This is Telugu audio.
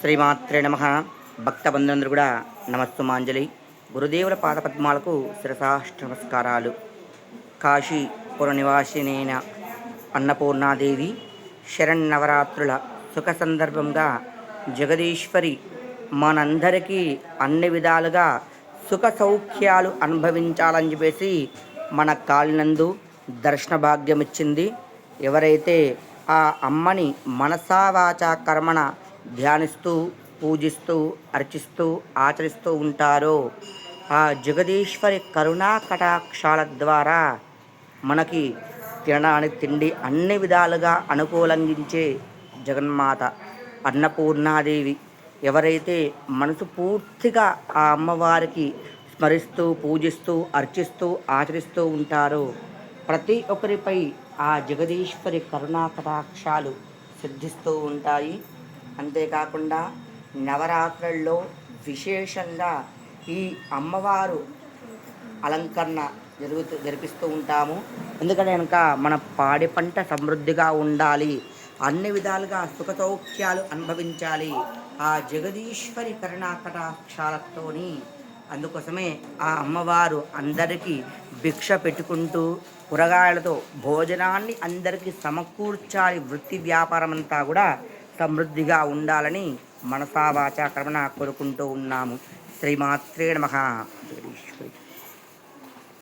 శ్రీమాత్రే నమ. భక్తబంధులందరూ కూడా నమస్తుమాంజలి గురుదేవుల పాదపద్మాలకు శిరసాష్ట నమస్కారాలు. కాశీ పురనివాసినైన అన్నపూర్ణాదేవి శరన్నవరాత్రుల సుఖ సందర్భంగా జగదీశ్వరి మనందరికీ అన్ని విధాలుగా సుఖ సౌఖ్యాలు అనుభవించాలని చెప్పేసి మన కాలినందు దర్శన భాగ్యం ఇచ్చింది ఎవరైతే ఆ అమ్మని మనసావాచ కర్మణ ధ్యానిస్తూ పూజిస్తూ అర్చిస్తూ ఆచరిస్తూ ఉంటారో ఆ జగదీశ్వరి కరుణా కటాక్షాల ద్వారా మనకి తినడానికి తిండి అన్ని విధాలుగా అనుకూలంగించే జగన్మాత అన్నపూర్ణాదేవి. ఎవరైతే మనసు పూర్తిగా ఆ అమ్మవారికి స్మరిస్తూ పూజిస్తూ అర్చిస్తూ ఆచరిస్తూ ఉంటారో ప్రతి ఒక్కరిపై ఆ జగదీశ్వరి కరుణా కటాక్షాలు సిద్ధిస్తూ ఉంటాయి. అంతేకాకుండా నవరాత్రుల్లో విశేషంగా ఈ అమ్మవారు అలంకరణ జరుగుతూ జరిపిస్తూ ఉంటాము. ఎందుకంటే కనుక మన పాడి పంట సమృద్ధిగా ఉండాలి. అన్ని విధాలుగా సుఖ సౌఖ్యాలు అనుభవించాలి. ఆ జగదీశ్వరి కరుణాకటాక్షాలతోని అందుకోసమే ఆ అమ్మవారు అందరికీ భిక్ష పెట్టుకుంటూ కూరగాయలతో భోజనాన్ని అందరికీ సమకూర్చాలి. వృత్తి వ్యాపారం అంతా కూడా సమృద్ధిగా ఉండాలని మనసావాచ కర్మణ కోరుకుంటూ ఉన్నాము. శ్రీమాత్రే నమ.